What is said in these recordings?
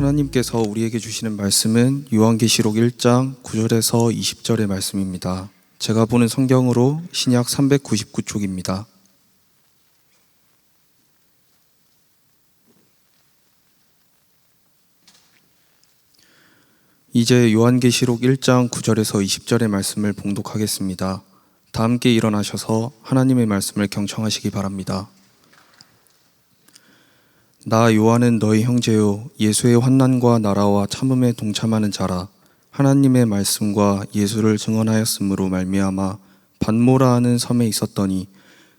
하나님께서 우리에게 주시는 말씀은 요한계시록 1장 9절에서 20절의 말씀입니다. 제가 보는 성경으로 신약 399쪽입니다. 이제 요한계시록 1장 9절에서 20절의 말씀을 봉독하겠습니다. 다 함께 일어나셔서 하나님의 말씀을 경청하시기 바랍니다. 나 요한은 너희 형제요 예수의 환난과 나라와 참음에 동참하는 자라. 하나님의 말씀과 예수를 증언하였으므로 말미암아 반모라 하는 섬에 있었더니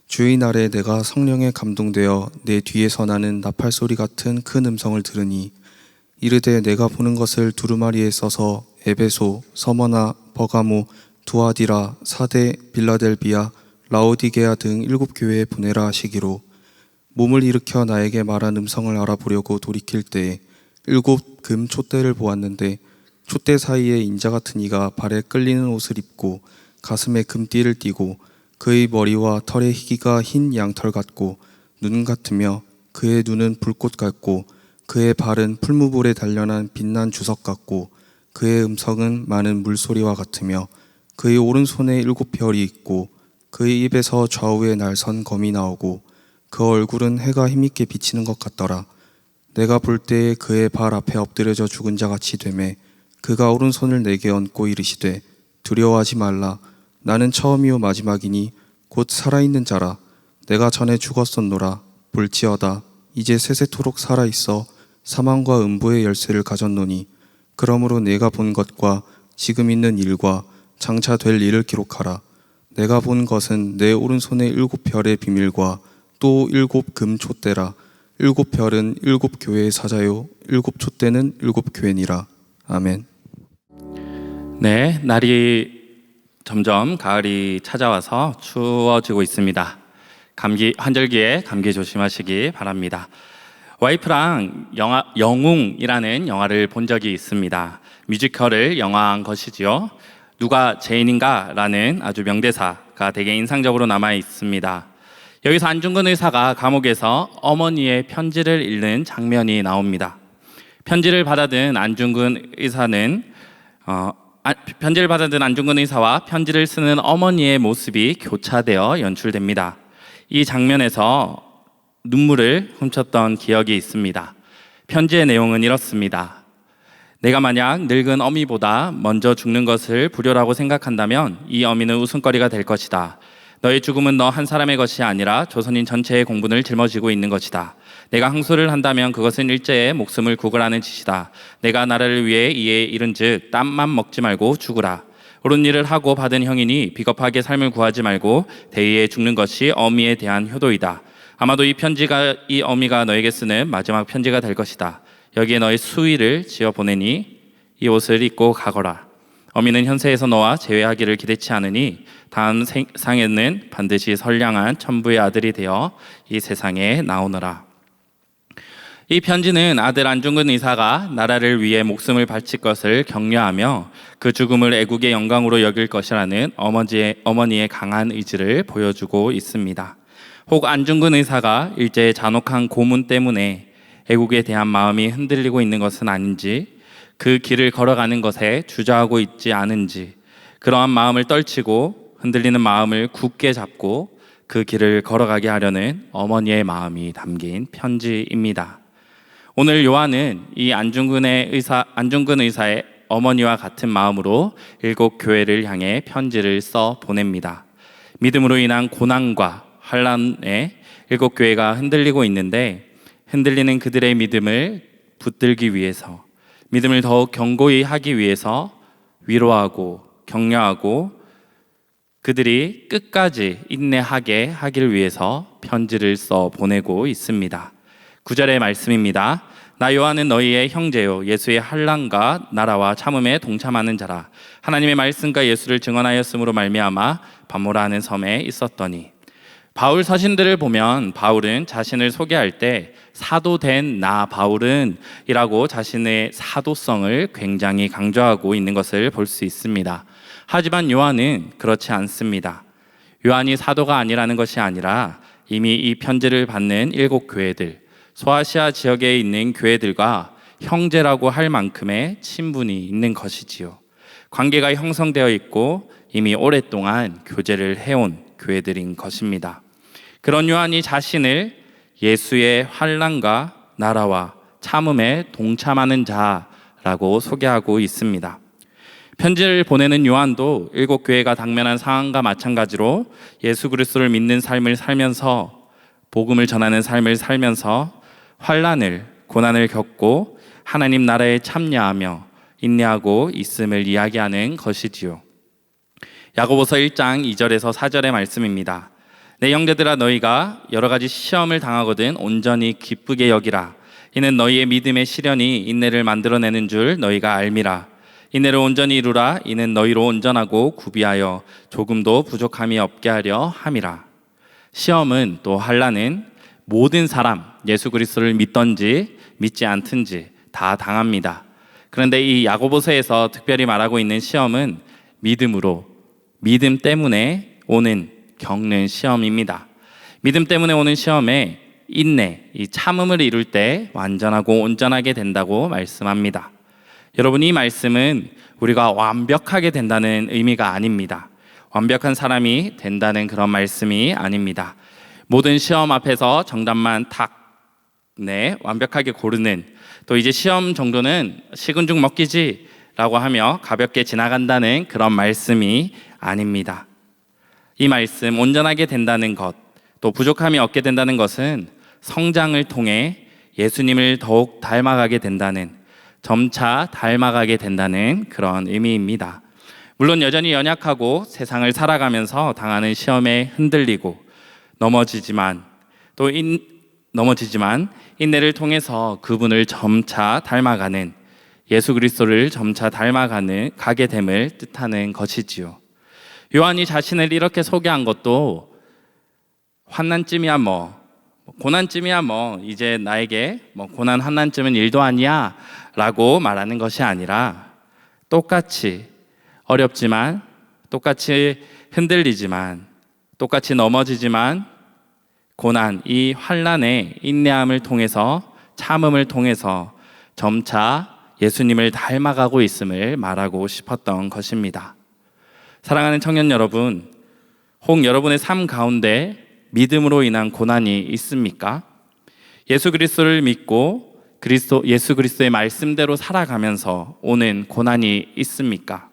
주의 날에 내가 성령에 감동되어 내 뒤에서 나는 나팔 소리 같은 큰 음성을 들으니 이르되 내가 보는 것을 두루마리에 써서 에베소, 서머나, 버가모, 두아디라, 사대, 빌라델비아, 라오디게아 등 일곱 교회에 보내라 하시기로 몸을 일으켜 나에게 말한 음성을 알아보려고 돌이킬 때에 일곱 금 촛대를 보았는데 촛대 사이에 인자 같은 이가 발에 끌리는 옷을 입고 가슴에 금띠를 띠고 그의 머리와 털의 희기가 흰 양털 같고 눈 같으며 그의 눈은 불꽃 같고 그의 발은 풀무불에 단련한 빛난 주석 같고 그의 음성은 많은 물소리와 같으며 그의 오른손에 일곱 별이 있고 그의 입에서 좌우에 날선 검이 나오고 그 얼굴은 해가 힘있게 비치는 것 같더라. 내가 볼 때에 그의 발 앞에 엎드려져 죽은 자 같이 되매 그가 오른손을 내게 얹고 이르시되 두려워하지 말라. 나는 처음이요 마지막이니 곧 살아있는 자라. 내가 전에 죽었었노라. 볼지어다. 이제 세세토록 살아 있어 사망과 음부의 열쇠를 가졌노니 그러므로 내가 본 것과 지금 있는 일과 장차 될 일을 기록하라. 내가 본 것은 내 오른손의 일곱 별의 비밀과 또 일곱 금 촛대라. 일곱 별은 일곱 교회의 사자요. 일곱 촛대는 일곱 교회니라. 아멘. 네, 날이 점점 가을이 찾아와서 추워지고 있습니다. 감기 환절기에 감기 조심하시기 바랍니다. 와이프랑 영화 영웅이라는 영화를 본 적이 있습니다. 뮤지컬을 영화한 것이지요. 누가 죄인인가라는 아주 명대사가 되게 인상적으로 남아 있습니다. 여기서 안중근 의사가 감옥에서 어머니의 편지를 읽는 장면이 나옵니다. 편지를 받아든 안중근 의사는 어, 아, 편지를 받아든 안중근 의사와 편지를 쓰는 어머니의 모습이 교차되어 연출됩니다. 이 장면에서 눈물을 훔쳤던 기억이 있습니다. 편지의 내용은 이렇습니다. 내가 만약 늙은 어미보다 먼저 죽는 것을 불효라고 생각한다면 이 어미는 웃음거리가 될 것이다. 너의 죽음은 너 한 사람의 것이 아니라 조선인 전체의 공분을 짊어지고 있는 것이다. 내가 항소를 한다면 그것은 일제의 목숨을 구걸하는 짓이다. 내가 나라를 위해 이에 이른즉 땀만 먹지 말고 죽으라. 옳은 일을 하고 받은 형이니 비겁하게 삶을 구하지 말고 대의에 죽는 것이 어미에 대한 효도이다. 아마도 이 편지가 이 어미가 너에게 쓰는 마지막 편지가 될 것이다. 여기에 너의 수위를 지어 보내니 이 옷을 입고 가거라. 어미는 현세에서 너와 재회하기를 기대치 않으니 다음 생에는 반드시 선량한 천부의 아들이 되어 이 세상에 나오너라. 이 편지는 아들 안중근 의사가 나라를 위해 목숨을 바칠 것을 격려하며 그 죽음을 애국의 영광으로 여길 것이라는 어머니의, 어머니의 강한 의지를 보여주고 있습니다. 혹 안중근 의사가 일제의 잔혹한 고문 때문에 애국에 대한 마음이 흔들리고 있는 것은 아닌지 그 길을 걸어가는 것에 주저하고 있지 않은지 그러한 마음을 떨치고 흔들리는 마음을 굳게 잡고 그 길을 걸어가게 하려는 어머니의 마음이 담긴 편지입니다. 오늘 요한은 이 안중근의 의사 안중근 의사의 어머니와 같은 마음으로 일곱 교회를 향해 편지를 써 보냅니다. 믿음으로 인한 고난과 환란에 일곱 교회가 흔들리고 있는데 흔들리는 그들의 믿음을 붙들기 위해서 믿음을 더욱 견고히 하기 위해서 위로하고 격려하고 그들이 끝까지 인내하게 하기를 위해서 편지를 써 보내고 있습니다. 구절의 말씀입니다. 나 요한은 너희의 형제요 예수의 한란과 나라와 참음에 동참하는 자라 하나님의 말씀과 예수를 증언하였으므로 말미암아 반모라 하는 섬에 있었더니 바울 서신들을 보면 바울은 자신을 소개할 때 사도된 나 바울은 이라고 자신의 사도성을 굉장히 강조하고 있는 것을 볼 수 있습니다. 하지만 요한은 그렇지 않습니다. 요한이 사도가 아니라는 것이 아니라 이미 이 편지를 받는 일곱 교회들, 소아시아 지역에 있는 교회들과 형제라고 할 만큼의 친분이 있는 것이지요. 관계가 형성되어 있고 이미 오랫동안 교제를 해온 교회들인 것입니다. 그런 요한이 자신을 예수의 환란과 나라와 참음에 동참하는 자라고 소개하고 있습니다. 편지를 보내는 요한도 일곱 교회가 당면한 상황과 마찬가지로 예수 그리스도를 믿는 삶을 살면서 복음을 전하는 삶을 살면서 환란을 고난을 겪고 하나님 나라에 참여하며 인내하고 있음을 이야기하는 것이지요. 야고보서 1장 2절에서 4절의 말씀입니다. 내 형제들아 너희가 여러 가지 시험을 당하거든 온전히 기쁘게 여기라. 이는 너희의 믿음의 시련이 인내를 만들어내는 줄 너희가 알미라. 인내를 온전히 이루라. 이는 너희로 온전하고 구비하여 조금도 부족함이 없게 하려 함이라. 시험은 또 환란은 모든 사람 예수 그리스도를 믿던지 믿지 않든지 다 당합니다. 그런데 이 야고보서에서 특별히 말하고 있는 시험은 믿음으로 믿음 때문에 오는 겪는 시험입니다. 믿음 때문에 오는 시험에 인내, 이 참음을 이룰 때 완전하고 온전하게 된다고 말씀합니다. 여러분 이 말씀은 우리가 완벽하게 된다는 의미가 아닙니다. 완벽한 사람이 된다는 그런 말씀이 아닙니다. 모든 시험 앞에서 정답만 탁 네, 완벽하게 고르는 또 이제 시험 정도는 식은 죽 먹기지라고 하며 가볍게 지나간다는 그런 말씀이 아닙니다. 이 말씀 온전하게 된다는 것, 또 부족함이 없게 된다는 것은 성장을 통해 예수님을 더욱 닮아가게 된다는 점차 닮아가게 된다는 그런 의미입니다. 물론 여전히 연약하고 세상을 살아가면서 당하는 시험에 흔들리고 넘어지지만 또 인, 넘어지지만 인내를 통해서 그분을 점차 닮아가는 예수 그리스도를 점차 닮아가는 가게 됨을 뜻하는 것이지요. 요한이 자신을 이렇게 소개한 것도 환난쯤이야 뭐 고난쯤이야 뭐 이제 나에게 뭐 고난 환난쯤은 일도 아니야라고 말하는 것이 아니라 똑같이 어렵지만 똑같이 흔들리지만 똑같이 넘어지지만 고난 이 환난의 인내함을 통해서 참음을 통해서 점차 예수님을 닮아가고 있음을 말하고 싶었던 것입니다. 사랑하는 청년 여러분, 혹 여러분의 삶 가운데 믿음으로 인한 고난이 있습니까? 예수 그리스도를 믿고 그리스도 예수 그리스도의 말씀대로 살아가면서 오는 고난이 있습니까?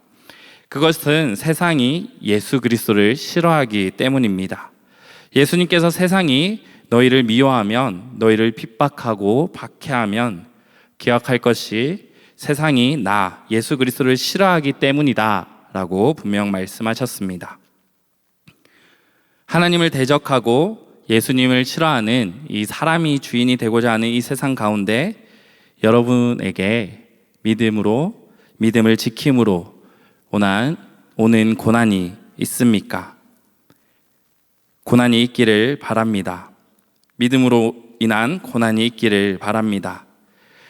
그것은 세상이 예수 그리스도를 싫어하기 때문입니다. 예수님께서 세상이 너희를 미워하면 너희를 핍박하고 박해하면 기억할 것이 세상이 나 예수 그리스도를 싫어하기 때문이다 라고 분명 말씀하셨습니다. 하나님을 대적하고 예수님을 싫어하는 이 사람이 주인이 되고자 하는 이 세상 가운데 여러분에게 믿음으로 믿음을 지킴으로 오난 오는 고난이 있습니까? 고난이 있기를 바랍니다. 믿음으로 인한 고난이 있기를 바랍니다.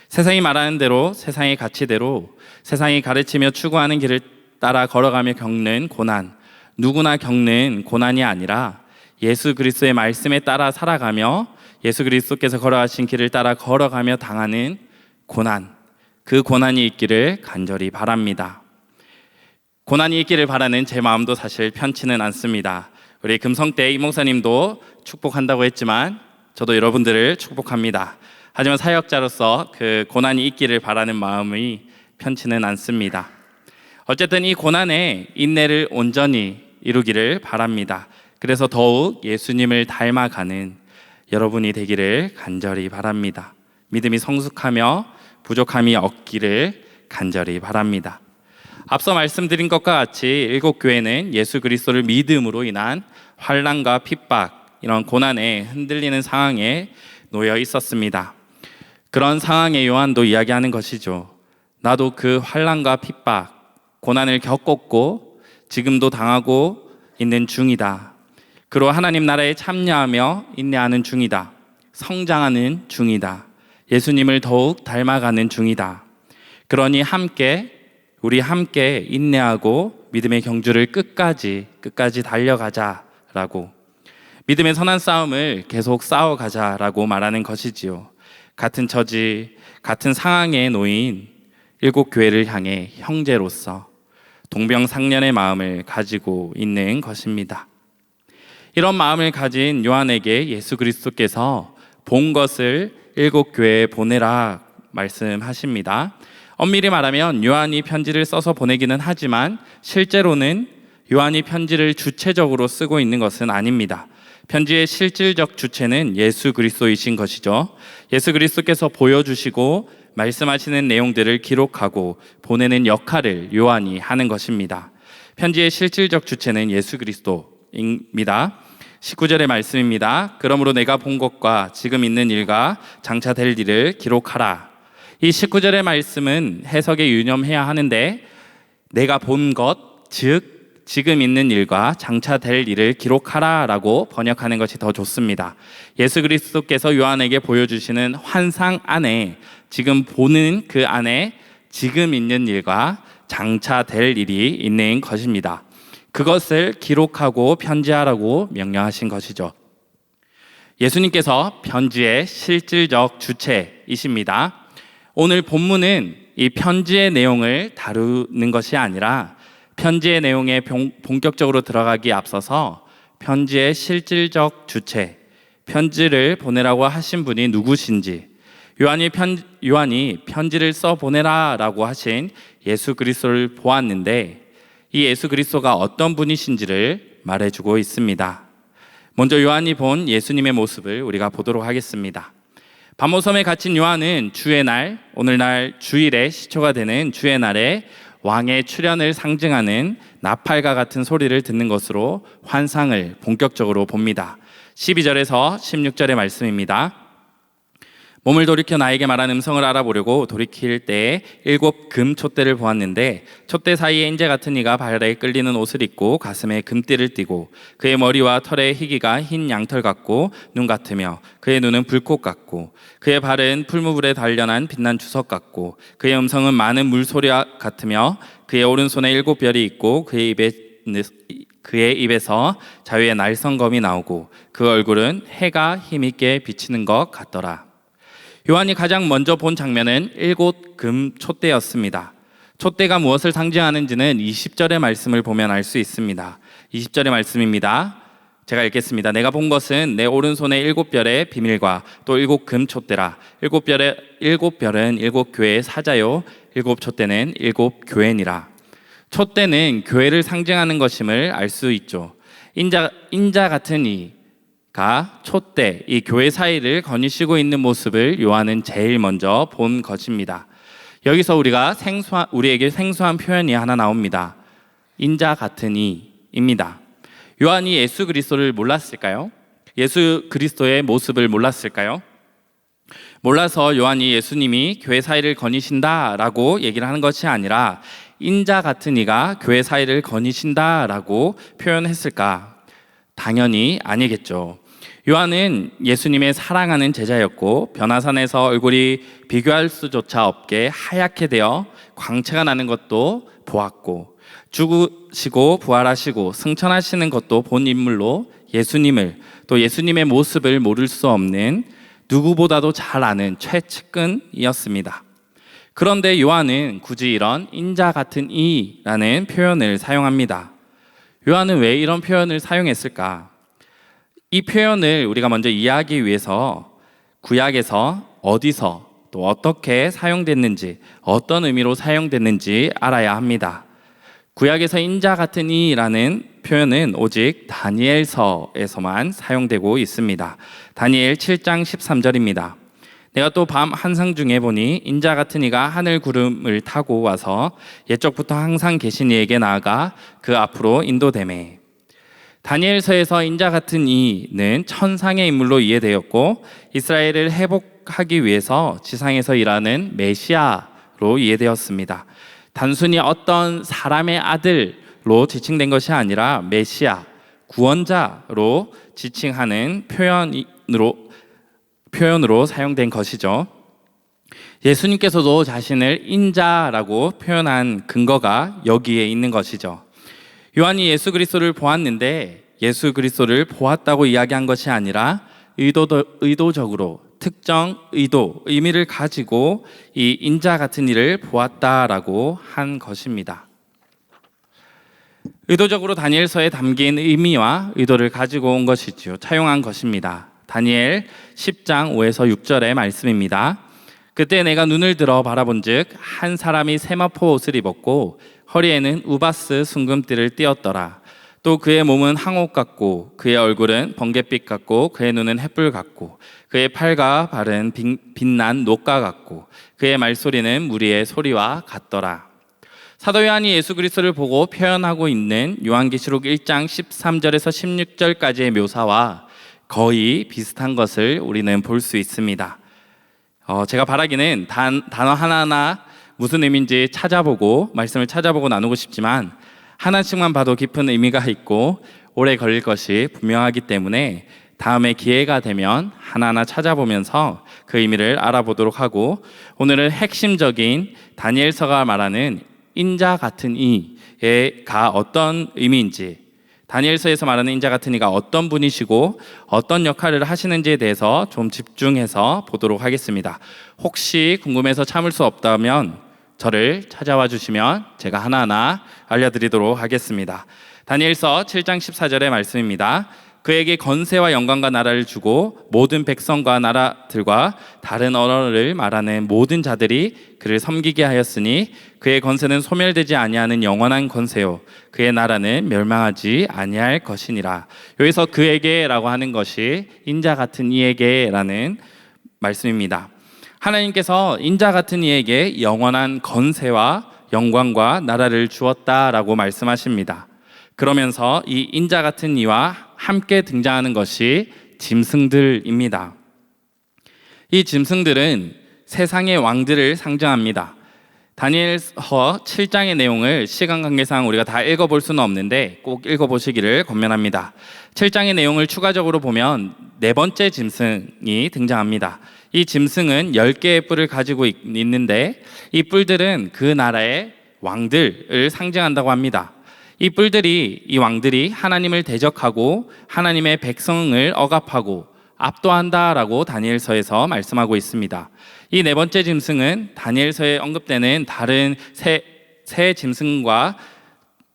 세상이 말하는 대로 세상의 가치대로 세상이 가르치며 추구하는 길을 따라 걸어가며 겪는 고난 누구나 겪는 고난이 아니라 예수 그리스도의 말씀에 따라 살아가며 예수 그리스도께서 걸어가신 길을 따라 걸어가며 당하는 고난 그 고난이 있기를 간절히 바랍니다. 고난이 있기를 바라는 제 마음도 사실 편치는 않습니다. 우리 금성대 이목사님도 축복한다고 했지만 저도 여러분들을 축복합니다. 하지만 사역자로서 그 고난이 있기를 바라는 마음이 편치는 않습니다. 어쨌든 이 고난에 인내를 온전히 이루기를 바랍니다. 그래서 더욱 예수님을 닮아가는 여러분이 되기를 간절히 바랍니다. 믿음이 성숙하며 부족함이 없기를 간절히 바랍니다. 앞서 말씀드린 것과 같이 일곱 교회는 예수 그리스도를 믿음으로 인한 환란과 핍박 이런 고난에 흔들리는 상황에 놓여 있었습니다. 그런 상황에 요한도 이야기하는 것이죠. 나도 그 환란과 핍박, 고난을 겪었고 지금도 당하고 있는 중이다. 그로 하나님 나라에 참여하며 인내하는 중이다. 성장하는 중이다. 예수님을 더욱 닮아가는 중이다. 그러니 함께 우리 함께 인내하고 믿음의 경주를 끝까지 끝까지 달려가자라고 믿음의 선한 싸움을 계속 싸워가자라고 말하는 것이지요. 같은 처지, 같은 상황에 놓인 일곱 교회를 향해 형제로서 동병상련의 마음을 가지고 있는 것입니다. 이런 마음을 가진 요한에게 예수 그리스도께서 본 것을 일곱 교회에 보내라 말씀하십니다. 엄밀히 말하면 요한이 편지를 써서 보내기는 하지만 실제로는 요한이 편지를 주체적으로 쓰고 있는 것은 아닙니다. 편지의 실질적 주체는 예수 그리스도이신 것이죠. 예수 그리스도께서 보여주시고 말씀하시는 내용들을 기록하고 보내는 역할을 요한이 하는 것입니다. 편지의 실질적 주체는 예수 그리스도입니다. 19절의 말씀입니다. 그러므로 내가 본 것과 지금 있는 일과 장차 될 일을 기록하라. 이 19절의 말씀은 해석에 유념해야 하는데 내가 본 것, 즉 지금 있는 일과 장차 될 일을 기록하라라고 번역하는 것이 더 좋습니다. 예수 그리스도께서 요한에게 보여주시는 환상 안에 지금 보는 그 안에 지금 있는 일과 장차 될 일이 있는 것입니다. 그것을 기록하고 편지하라고 명령하신 것이죠. 예수님께서 편지의 실질적 주체이십니다. 오늘 본문은 이 편지의 내용을 다루는 것이 아니라 편지의 내용에 봉- 본격적으로 들어가기 앞서서 편지의 실질적 주체, 편지를 보내라고 하신 분이 누구신지, 요한이 편 요한이 편지를 써 보내라라고 하신 예수 그리스도를 보았는데 이 예수 그리스도가 어떤 분이신지를 말해주고 있습니다. 먼저 요한이 본 예수님의 모습을 우리가 보도록 하겠습니다. 밤모섬에 갇힌 요한은 주의 날, 오늘날 주일에 시초가 되는 주의 날에 왕의 출현을 상징하는 나팔과 같은 소리를 듣는 것으로 환상을 본격적으로 봅니다. 12절에서 16절의 말씀입니다. 몸을 돌이켜 나에게 말한 음성을 알아보려고 돌이킬 때에 일곱 금 촛대를 보았는데 촛대 사이에 인재 같은 이가 발에 끌리는 옷을 입고 가슴에 금띠를 띠고 그의 머리와 털의 희기가 흰 양털 같고 눈 같으며 그의 눈은 불꽃 같고 그의 발은 풀무불에 단련한 빛난 주석 같고 그의 음성은 많은 물소리 같으며 그의 오른손에 일곱 별이 있고 그의 입에 그의 입에서 자유의 날성검이 나오고 그 얼굴은 해가 힘있게 비치는 것 같더라. 요한이 가장 먼저 본 장면은 일곱 금 촛대였습니다. 촛대가 무엇을 상징하는지는 20절의 말씀을 보면 알 수 있습니다. 20절의 말씀입니다. 제가 읽겠습니다. 내가 본 것은 내 오른손에 일곱 별의 비밀과 또 일곱 금 촛대라. 일곱 별의 일곱 별은 일곱 교회의 사자요. 일곱 촛대는 일곱 교회니라. 촛대는 교회를 상징하는 것임을 알 수 있죠. 인자 인자 같은 이 가 촛대 이 교회 사이를 거니시고 있는 모습을 요한은 제일 먼저 본 것입니다. 여기서 우리가 생소한 우리에게 생소한 표현이 하나 나옵니다. 인자 같은 이입니다. 요한이 예수 그리스도를 몰랐을까요? 예수 그리스도의 모습을 몰랐을까요? 몰라서 요한이 예수님이 교회 사이를 거니신다라고 얘기를 하는 것이 아니라 인자 같은 이가 교회 사이를 거니신다라고 표현했을까? 당연히 아니겠죠. 요한은 예수님의 사랑하는 제자였고 변화산에서 얼굴이 비교할 수조차 없게 하얗게 되어 광채가 나는 것도 보았고 죽으시고 부활하시고 승천하시는 것도 본 인물로 예수님을 또 예수님의 모습을 모를 수 없는 누구보다도 잘 아는 최측근이었습니다. 그런데 요한은 굳이 이런 인자 같은 이라는 표현을 사용합니다. 요한은 왜 이런 표현을 사용했을까? 이 표현을 우리가 먼저 이해하기 위해서 구약에서 어디서 또 어떻게 사용됐는지 어떤 의미로 사용됐는지 알아야 합니다. 구약에서 인자 같은 이라는 표현은 오직 다니엘서에서만 사용되고 있습니다. 다니엘 7장 13절입니다. 내가 또 밤 한상 중에 보니 인자 같은 이가 하늘 구름을 타고 와서 옛적부터 항상 계신 이에게 나아가 그 앞으로 인도되매 다니엘서에서 인자 같은 이는 천상의 인물로 이해되었고 이스라엘을 회복하기 위해서 지상에서 일하는 메시아로 이해되었습니다. 단순히 어떤 사람의 아들로 지칭된 것이 아니라 메시아, 구원자로 지칭하는 표현으로 표현으로 사용된 것이죠. 예수님께서도 자신을 인자라고 표현한 근거가 여기에 있는 것이죠. 요한이 예수 그리스도를 보았는데 예수 그리스도를 보았다고 이야기한 것이 아니라 의도, 의도 적으로 특정 의도, 의미를 가지고 이 인자 같은 일을 보았다라고 한 것입니다. 의도적으로 다니엘서에 담긴 의미와 의도를 가지고 온 것이지요. 차용한 것입니다. 다니엘 10장 5에서 6절의 말씀입니다. 그때 내가 눈을 들어 바라본즉 한 사람이 세마포 옷을 입었고 허리에는 우바스 순금띠를 띄었더라. 또 그의 몸은 항옥 같고 그의 얼굴은 번갯빛 같고 그의 눈은 햇불 같고 그의 팔과 발은 빛- 빛난 녹과 같고 그의 말소리는 무리의 소리와 같더라. 사도 요한이 예수 그리스도를 보고 표현하고 있는 요한계시록 1장 13절에서 16절까지의 묘사와 거의 비슷한 것을 우리는 볼 수 있습니다. 어, 제가 바라기는 단, 단어 하나하나 무슨 의미인지 찾아보고 말씀을 찾아보고 나누고 싶지만 하나씩만 봐도 깊은 의미가 있고 오래 걸릴 것이 분명하기 때문에 다음에 기회가 되면 하나하나 찾아보면서 그 의미를 알아보도록 하고 오늘은 핵심적인 다니엘서가 말하는 인자 같은 이가 어떤 의미인지 다니엘서에서 말하는 인자 같은 이가 어떤 분이시고 어떤 역할을 하시는지에 대해서 좀 집중해서 보도록 하겠습니다. 혹시 궁금해서 참을 수 없다면 저를 찾아와 주시면 제가 하나하나 알려드리도록 하겠습니다. 다니엘서 7장 14절의 말씀입니다. 그에게 건세와 영광과 나라를 주고 모든 백성과 나라들과 다른 언어를 말하는 모든 자들이 그를 섬기게 하였으니 그의 건세는 소멸되지 아니하는 영원한 건세요 그의 나라는 멸망하지 아니할 것이니라. 여기서 그에게라고 하는 것이 인자 같은 이에게라는 말씀입니다. 하나님께서 인자 같은 이에게 영원한 건세와 영광과 나라를 주었다라고 말씀하십니다. 그러면서 이 인자 같은 이와 함께 등장하는 것이 짐승들입니다. 이 짐승들은 세상의 왕들을 상징합니다. 다니엘서 7장의 내용을 시간 관계상 우리가 다 읽어볼 수는 없는데 꼭 읽어보시기를 권면합니다. 7장의 내용을 추가적으로 보면 네 번째 짐승이 등장합니다. 이 짐승은 10개의 뿔을 가지고 있- 있는데 이 뿔들은 그 나라의 왕들을 상징한다고 합니다. 이 뿔들이 이 왕들이 하나님을 대적하고 하나님의 백성을 억압하고 압도한다라고 다니엘서에서 말씀하고 있습니다. 이 네 번째 짐승은 다니엘서에 언급되는 다른 새, 새 짐승과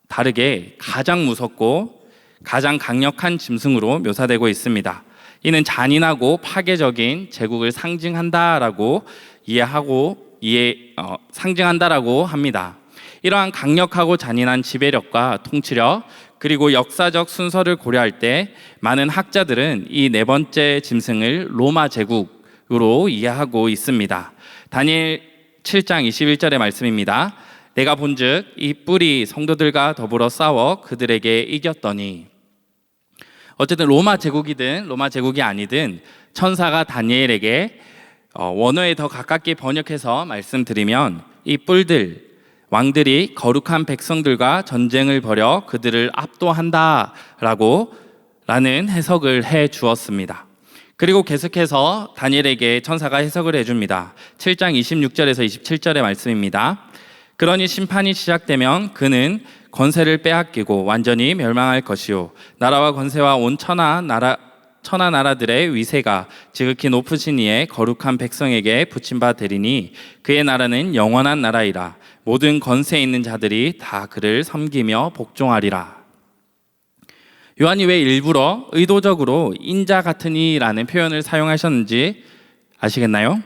다르게 가장 무섭고 가장 강력한 짐승으로 묘사되고 있습니다. 이는 잔인하고 파괴적인 제국을 상징한다라고 이해하고 이해 어, 상징한다라고 합니다. 이러한 강력하고 잔인한 지배력과 통치력 그리고 역사적 순서를 고려할 때 많은 학자들은 이 네 번째 짐승을 로마 제국으로 이해하고 있습니다. 다니엘 7장 21절의 말씀입니다. 내가 본즉 이 뿔이 성도들과 더불어 싸워 그들에게 이겼더니 어쨌든 로마 제국이든 로마 제국이 아니든 천사가 다니엘에게 어, 원어에 더 가깝게 번역해서 말씀드리면 이 뿔들 왕들이 거룩한 백성들과 전쟁을 벌여 그들을 압도한다라고 라는 해석을 해 주었습니다. 그리고 계속해서 다니엘에게 천사가 해석을 해 줍니다. 7장 26절에서 27절의 말씀입니다. 그러니 심판이 시작되면 그는 권세를 빼앗기고 완전히 멸망할 것이요 나라와 권세와 온 천하 나라 천하 나라들의 위세가 지극히 높으신 이의 거룩한 백성에게 붙임 바 되리니 그의 나라는 영원한 나라이라 모든 권세 있는 자들이 다 그를 섬기며 복종하리라. 요한이 왜 일부러 의도적으로 인자 같은 이라는 표현을 사용하셨는지 아시겠나요?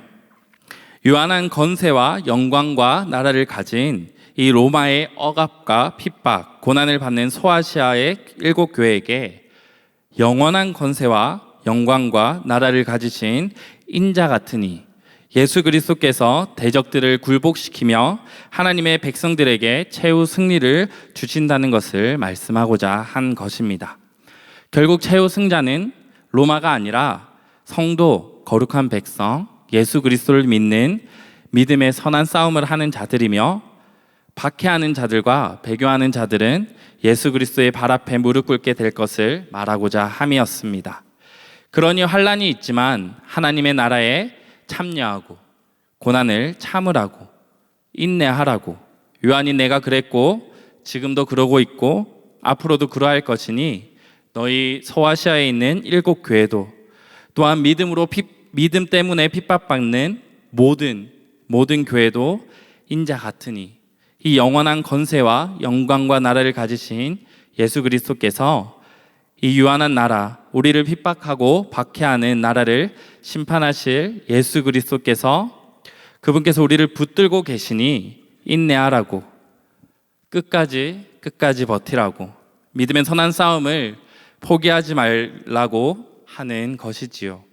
요한한 건세와 영광과 나라를 가진 이 로마의 억압과 핍박, 고난을 받는 소아시아의 일곱 교회에게 영원한 권세와 영광과 나라를 가지신 인자 같으니 예수 그리스도께서 대적들을 굴복시키며 하나님의 백성들에게 최후 승리를 주신다는 것을 말씀하고자 한 것입니다. 결국 최후 승자는 로마가 아니라 성도, 거룩한 백성, 예수 그리스도를 믿는 믿음의 선한 싸움을 하는 자들이며 박해하는 자들과 배교하는 자들은 예수 그리스도의 발 앞에 무릎 꿇게 될 것을 말하고자 함이었습니다. 그러니 환란이 있지만 하나님의 나라에 참여하고 고난을 참으라고 인내하라고 요한이 내가 그랬고 지금도 그러고 있고 앞으로도 그러할 것이니 너희 소아시아에 있는 일곱 교회도 또한 믿음으로 핍, 믿음 때문에 핍박받는 모든 모든 교회도 인자 같으니 이 영원한 건세와 영광과 나라를 가지신 예수 그리스도께서 이 유한한 나라 우리를 핍박하고 박해하는 나라를 심판하실 예수 그리스도께서 그분께서 우리를 붙들고 계시니 인내하라고 끝까지 끝까지 버티라고 믿음의 선한 싸움을 포기하지 말라고 하는 것이지요.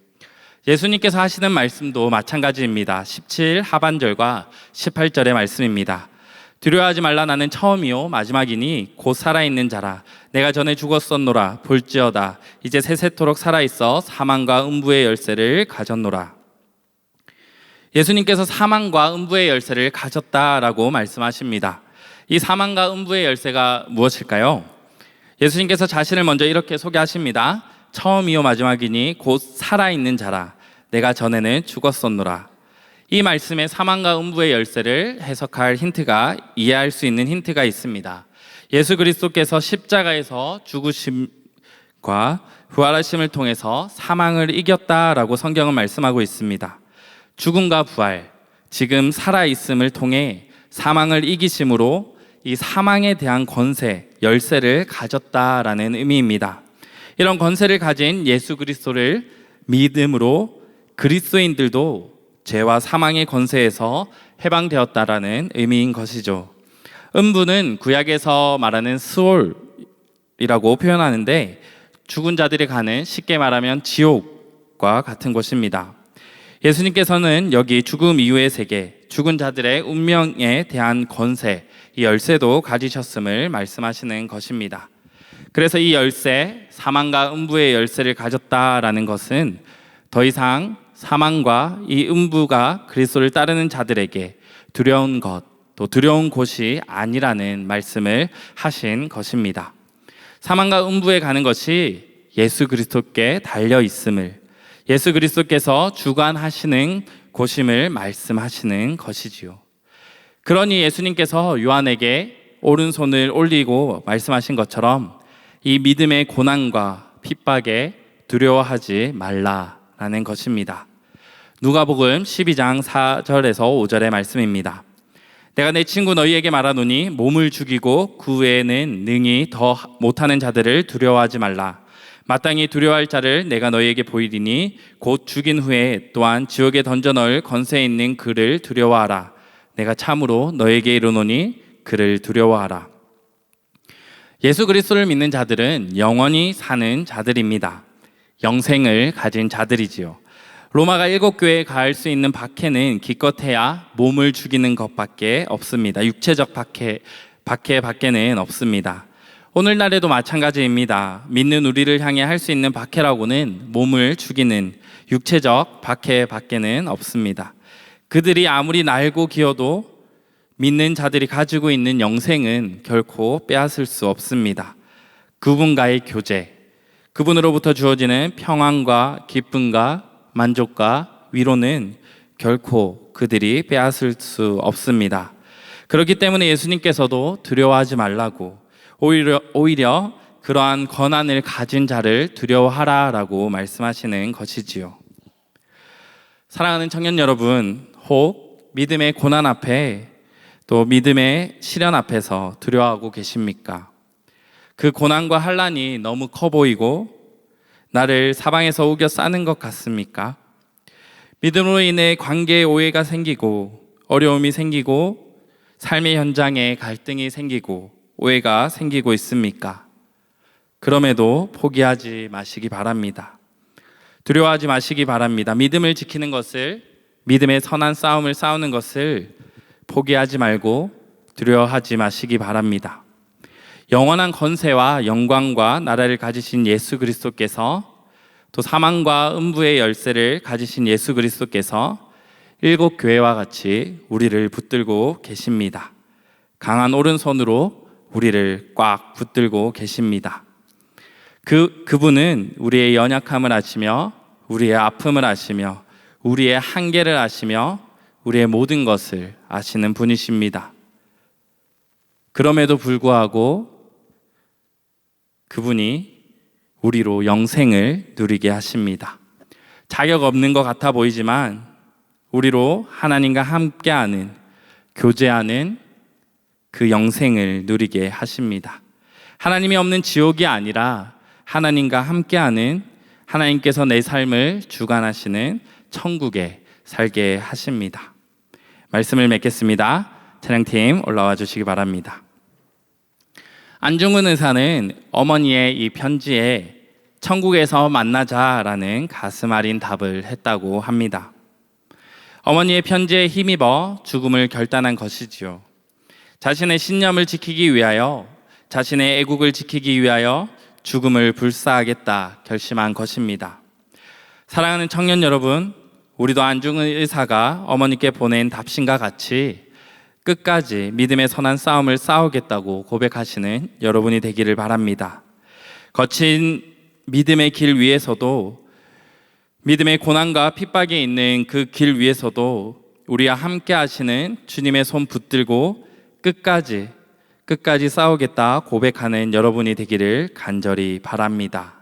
예수님께서 하시는 말씀도 마찬가지입니다. 17 하반절과 18절의 말씀입니다. 두려워하지 말라 나는 처음이요 마지막이니 곧 살아있는 자라 내가 전에 죽었었노라 볼지어다 이제 세세토록 살아있어 사망과 음부의 열쇠를 가졌노라 예수님께서 사망과 음부의 열쇠를 가졌다라고 말씀하십니다. 이 사망과 음부의 열쇠가 무엇일까요? 예수님께서 자신을 먼저 이렇게 소개하십니다. 처음이요 마지막이니 곧 살아있는 자라 내가 전에는 죽었었노라. 이 말씀에 사망과 음부의 열쇠를 해석할 힌트가 이해할 수 있는 힌트가 있습니다. 예수 그리스도께서 십자가에서 죽으심과 부활하심을 통해서 사망을 이겼다라고 성경은 말씀하고 있습니다. 죽음과 부활, 지금 살아 있음을 통해 사망을 이기심으로 이 사망에 대한 권세, 열쇠를 가졌다라는 의미입니다. 이런 권세를 가진 예수 그리스도를 믿음으로 그리스도인들도 죄와 사망의 권세에서 해방되었다라는 의미인 것이죠. 음부는 구약에서 말하는 스올이라고 표현하는데 죽은 자들이 가는 쉽게 말하면 지옥과 같은 곳입니다. 예수님께서는 여기 죽음 이후의 세계, 죽은 자들의 운명에 대한 권세, 이 열쇠도 가지셨음을 말씀하시는 것입니다. 그래서 이 열쇠, 사망과 음부의 열쇠를 가졌다라는 것은 더 이상 사망과 이 음부가 그리스도를 따르는 자들에게 두려운 것, 또 두려운 곳이 아니라는 말씀을 하신 것입니다. 사망과 음부에 가는 것이 예수 그리스도께 달려 있음을 예수 그리스도께서 주관하시는 곳임을 말씀하시는 것이지요. 그러니 예수님께서 요한에게 오른손을 올리고 말씀하신 것처럼 이 믿음의 고난과 핍박에 두려워하지 말라 라는 것입니다. 누가복음 12장 4절에서 5절의 말씀입니다. 내가 내 친구 너희에게 말하노니 몸을 죽이고 그 외에는 능히 더 못하는 자들을 두려워하지 말라. 마땅히 두려워할 자를 내가 너희에게 보이리니 곧 죽인 후에 또한 지옥에 던져 넣을 건세 있는 그를 두려워하라. 내가 참으로 너에게 이르노니 그를 두려워하라. 예수 그리스도를 믿는 자들은 영원히 사는 자들입니다. 영생을 가진 자들이지요. 로마가 일곱 교회에 가할 수 있는 박해는 기껏해야 몸을 죽이는 것밖에 없습니다. 육체적 박해, 박해 밖에는 없습니다. 오늘날에도 마찬가지입니다. 믿는 우리를 향해 할 수 있는 박해라고는 몸을 죽이는 육체적 박해 밖에는 없습니다. 그들이 아무리 날고 기어도 믿는 자들이 가지고 있는 영생은 결코 빼앗을 수 없습니다. 그분과의 교제, 그분으로부터 주어지는 평안과 기쁨과 만족과 위로는 결코 그들이 빼앗을 수 없습니다. 그렇기 때문에 예수님께서도 두려워하지 말라고 오히려 오히려 그러한 권한을 가진 자를 두려워하라 라고 말씀하시는 것이지요. 사랑하는 청년 여러분, 혹 믿음의 고난 앞에 또 믿음의 시련 앞에서 두려워하고 계십니까? 그 고난과 환란이 너무 커 보이고 나를 사방에서 우겨 싸는 것 같습니까? 믿음으로 인해 관계에 오해가 생기고 어려움이 생기고 삶의 현장에 갈등이 생기고 오해가 생기고 있습니까? 그럼에도 포기하지 마시기 바랍니다. 두려워하지 마시기 바랍니다. 믿음을 지키는 것을 믿음의 선한 싸움을 싸우는 것을 포기하지 말고 두려워하지 마시기 바랍니다. 영원한 건세와 영광과 나라를 가지신 예수 그리스도께서 또 사망과 음부의 열쇠를 가지신 예수 그리스도께서 일곱 교회와 같이 우리를 붙들고 계십니다. 강한 오른손으로 우리를 꽉 붙들고 계십니다. 그 그분은 우리의 연약함을 아시며 우리의 아픔을 아시며 우리의 한계를 아시며 우리의 모든 것을 아시는 분이십니다. 그럼에도 불구하고 그분이 우리로 영생을 누리게 하십니다. 자격 없는 것 같아 보이지만 우리로 하나님과 함께하는 교제하는 그 영생을 누리게 하십니다. 하나님이 없는 지옥이 아니라 하나님과 함께하는 하나님께서 내 삶을 주관하시는 천국에 살게 하십니다. 말씀을 맺겠습니다. 찬양팀 올라와 주시기 바랍니다. 안중근 의사는 어머니의 이 편지에 천국에서 만나자라는 가슴 아린 답을 했다고 합니다. 어머니의 편지에 힘입어 죽음을 결단한 것이지요. 자신의 신념을 지키기 위하여 자신의 애국을 지키기 위하여 죽음을 불사하겠다 결심한 것입니다. 사랑하는 청년 여러분, 우리도 안중근 의사가 어머니께 보낸 답신과 같이 끝까지 믿음의 선한 싸움을 싸우겠다고 고백하시는 여러분이 되기를 바랍니다. 거친 믿음의 길 위에서도 믿음의 고난과 핍박이 있는 그 길 위에서도 우리와 함께 하시는 주님의 손 붙들고 끝까지 끝까지 싸우겠다 고백하는 여러분이 되기를 간절히 바랍니다.